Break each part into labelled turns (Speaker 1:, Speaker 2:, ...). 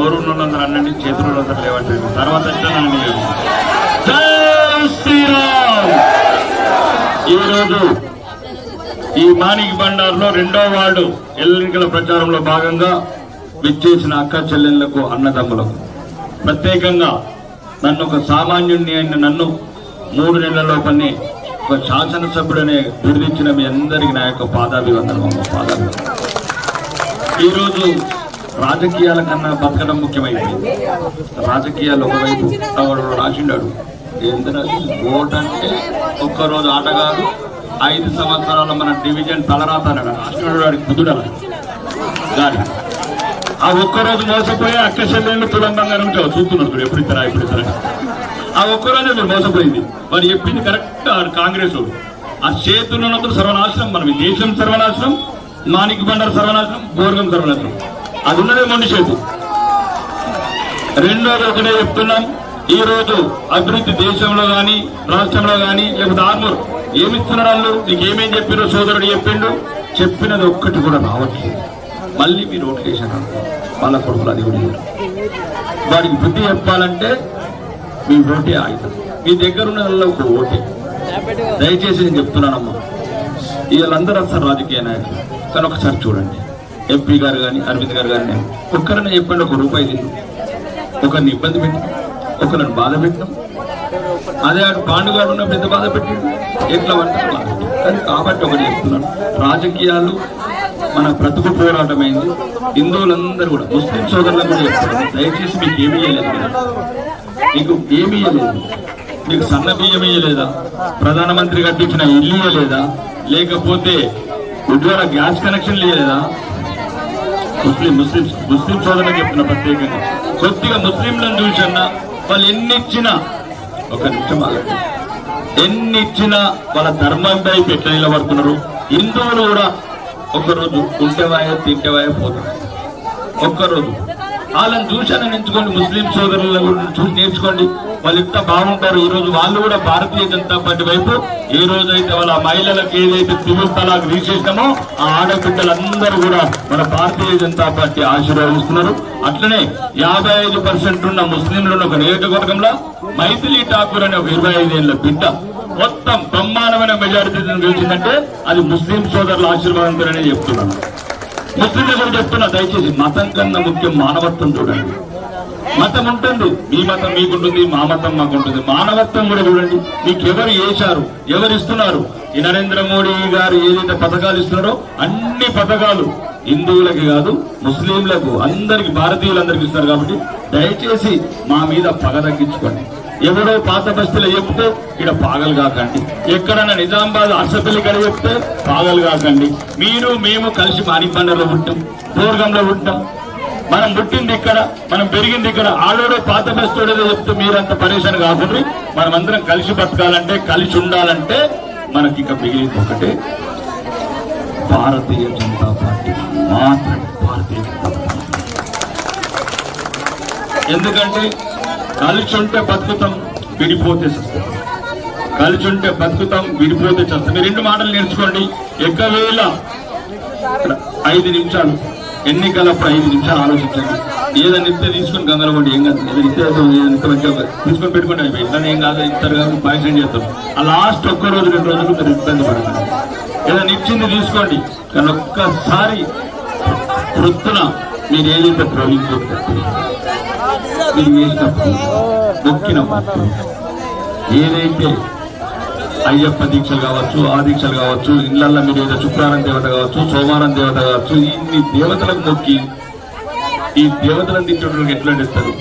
Speaker 1: నోరు ఉన్నందరూ అనండి చేతులు ఉన్నందరూ లేవండి. తర్వాత వచ్చానని జై శ్రీరామ్! ఈరోజు ఈ మాణిక్ బండార్లో రెండో వార్డు ఎన్నికల ప్రచారంలో భాగంగా విచ్చేసిన అక్క చెల్లెళ్ళకు అన్నదమ్ములకు ప్రత్యేకంగా నన్ను ఒక సామాన్యుడిని అయిన నన్ను మూడు నెలల కొన్ని ఒక శాసనసభ్యుడనే గుర్తించిన మీ అందరికీ నా యొక్క పాదాభివందనం పాదాభివందనం ఈరోజు రాజకీయాల కన్నా బతకడం ముఖ్యమైంది రాజకీయాలు ఒకవైపు వాడు రాసిండాడు. ఏంటంటే ఓట్ అంటే ఒక్కరోజు ఆట కాదు ఐదు సంవత్సరాల మన డివిజన్ తలరాత అన్నాడు రాసినాడు వాడికి బుద్ధుడల దాని ఆ ఒక్కరోజు మోసపోయి అక్క చెల్లెళ్ళు తులం ఉంటావు చూస్తున్నాడు ఎప్పుడు ఇస్తారా ఎప్పుడు ఇస్తారా? ఆ ఒక్కరోజు మీరు మోసపోయింది. వారు చెప్పింది కరెక్ట్ ఆడు కాంగ్రెస్ ఆ చేతుల్లో ఉన్నప్పుడు సర్వనాశనం మనం దేశం సర్వనాశనం మాణిక్ బండారు సర్వనాశనం బోర్గం సర్వనాశనం. అది ఉన్నదే మొండి రెండోది ఒకటే చెప్తున్నాం ఈ రోజు అభివృద్ధి దేశంలో కానీ రాష్ట్రంలో కానీ లేకపోతే ఆర్మూర్ ఏమిస్తున్నారు వాళ్ళు నీకు ఏమేం చెప్పిరో సోదరుడు చెప్పిండు? చెప్పినది ఒక్కటి కూడా రావట్లేదు. మళ్ళీ మీరు ఓట్లు వేసారు వాళ్ళ కొడుకులు అది కూడా వాడికి బుద్ధి చెప్పాలంటే మీ ఓటే ఆయుధం. మీ దగ్గర ఉన్న వాళ్ళ ఒక ఓటే. దయచేసి నేను చెప్తున్నానమ్మా. వీళ్ళందరూ వస్తారు రాజకీయ నాయకులు. కానీ ఒకసారి చూడండి. ఎంపీ గారు కానీ అరవింద్ గారు కానీ ఒక్కరిని చెప్పండి ఒక రూపాయి తిని ఒకరిని ఇబ్బంది పెట్టాం. ఒకరిని బాధ పెట్టినాం అదే అటు పాండుగాడు ఉన్న పెద్ద బాధ పెట్టాడు ఎట్లా అంటే బాధ కానీ కాబట్టి ఒకటి చెప్తున్నాను. రాజకీయాలు మన బ్రతుకు పోరాటమైంది. హిందువులందరూ కూడా ముస్లిం సోదరులకు కూడా చెప్తున్నారు దయచేసి మీకు ఏమీ ఇవ్వలేదు మీకు ఏమీ ఇవ్వలేదు మీకు సన్న బియ్యం ఇవ్వలేదా ప్రధానమంత్రి కట్టించిన ఇల్లు ఇవ్వలేదా లేకపోతే ఉజ్వల గ్యాస్ కనెక్షన్ ఇవ్వలేదా ముస్లిం ముస్లిం ముస్లిం సోదరులకు చెప్తున్నా ప్రత్యేకంగా. కొద్దిగా ముస్లింలను చూసన్నా వాళ్ళు ఎన్ని ఇచ్చినా ఒక నిమిషం ఆగండి. ఎన్ని ఇచ్చినా వాళ్ళ ధర్మంపై వైపు నిలబడుతున్నారు? హిందువులు కూడా ఒకరోజు ఉంటేవాయో తింటేవాయో పోతారు. ఒక్కరోజు. వాళ్ళని చూశాను ఎంచుకోండి ముస్లిం సోదరులను చూసి నేర్చుకోండి. వాళ్ళు ఇంత బాగుంటారు ఈ రోజు వాళ్ళు కూడా భారతీయ జనతా పార్టీ వైపు ఏ రోజైతే వాళ్ళ మహిళలకు ఏదైతే త్రిపుల్ తలాక్ ఆ ఆడబిడ్డలందరూ కూడా మన భారతీయ జనతా పార్టీ ఆశీర్వదిస్తున్నారు. అట్లనే యాభై ఐదు పర్సెంట్ ఉన్న ముస్లింలు ఉన్న ఒక నియోజకవర్గంలో మైథిలి ఠాకూర్ అనే ఒక ఇరవై ఐదేళ్ళ బిడ్డ మొత్తం బ్రహ్మాండమైన మెజారిటీ గెలిచిందంటే అది ముస్లిం సోదరుల ఆశీర్వాదంతోనే చెప్తున్నాను. ముస్లింలు కూడా చెప్తున్నా దయచేసి మతం కన్నా ముఖ్యం మానవత్వం చూడండి. మతం ఉంటుంది మీ మతం మీకుంటుంది మా మతం మాకుంటుంది. మానవత్వం కూడా చూడండి మీకు ఎవరు వేశారు ఎవరు ఇస్తున్నారు ఈ నరేంద్ర మోడీ గారు ఏదైతే పథకాలు ఇస్తున్నారో అన్ని పథకాలు హిందువులకి కాదు ముస్లింలకు అందరికి భారతీయులందరికీ ఇస్తున్నారు కాబట్టి దయచేసి మా మీద పగ తగ్గించుకోండి. ఎవడో పాత బస్తీలో చెప్తే ఇక్కడ పాగలు కాకండి. ఎక్కడన్నా నిజామాబాద్ అర్సపల్లి కడ చెప్తే పాగలు కాకండి. మీరు మేము కలిసి మానిబండలో పుట్టాం పూర్గంలో పుట్టాం. మనం పుట్టింది ఇక్కడ మనం పెరిగింది ఇక్కడ. ఆడోడో పాత బస్తోడేదో చెప్తే మీరంత పరేషాన్ కాకుండా మనం అందరం కలిసి బతకాలంటే కలిసి ఉండాలంటే మనకి ఇక మిగిలింది ఒకటే. భారతీయ జనతా పార్టీ మాత్రమే భారతీయ జనతా పార్టీ. ఎందుకంటే కలిసి ఉంటే బతుకుతాం విడిపోతే చస్తాం. కలిసి ఉంటే బతుకుతాం విడిపోతే చస్తాం. మీరు రెండు మాటలు నేర్చుకోండి. ఒకవేళ ఐదు నిమిషాలు ఎన్నికలప్పుడు ఐదు నిమిషాలు ఆలోచించండి. ఏదైనా ఇస్తే తీసుకొని గందరగోండి ఏం కాదు. ఏదైనా ఇస్తే ఏదైనా తీసుకొని పెట్టుకోండి అయిపోయి ఇట్లా ఏం కాదు. ఇస్తారు కాదు పాయసం చేస్తాం ఆ లాస్ట్ ఒక్క రోజు రెండు రోజులు మీరు ఇబ్బంది పడకండి. ఏదైనా ఇచ్చింది తీసుకోండి. కానీ ఒక్కసారి వృత్తున మీరు ఏదైతే ద్రోహించుకుంటారు చేసినప్పుడు ఏదైతే అయ్యప్ప దీక్షలు కావచ్చు ఆ దీక్షలు కావచ్చు ఇళ్ళల్లో మీరు ఏదో శుక్రవారం దేవత కావచ్చు సోమవారం దేవత కావచ్చు ఇన్ని దేవతలకు మొక్కి ఈ దేవతలను తిట్టడానికి ఎట్లా ఇస్తారు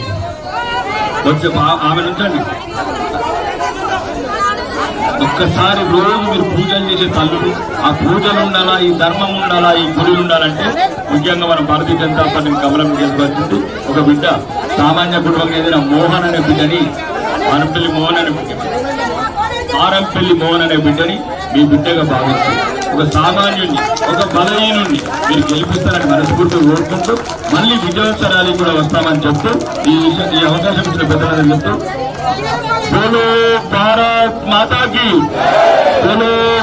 Speaker 1: వచ్చే ఆమె నుంచండి. ఒక్కసారి రోజు మీరు పూజలు చేసే తల్లులు ఆ పూజలు ఉండాలా ఈ ధర్మం ఉండాలా ఈ గుడి ఉండాలంటే ముఖ్యంగా మన భారతీయ జనతా పార్టీని గమనం చేసుకోవాల్సింది. ఒక బిడ్డ సామాన్య కుటుంబం ఏదైనా మోహన్ అనే బిడ్డని ఆరంపల్లి మోహన్ అనే బిడ్డ ఆరంపల్లి మోహన్ అనే బిడ్డని మీ బిడ్డగా భావించి ఒక సామాన్యుడిని ఒక బలహీనుడిని మీరు గెలిపిస్తారని మనస్ఫూర్తిగా కోరుకుంటూ మళ్ళీ విజయోత్సరాలు కూడా వస్తామని చెప్తూ ఈ విషయం ఈ అవకాశం ఇచ్చిన పెద్దలని చెప్తూ બોલો ભારત માતાજી. કી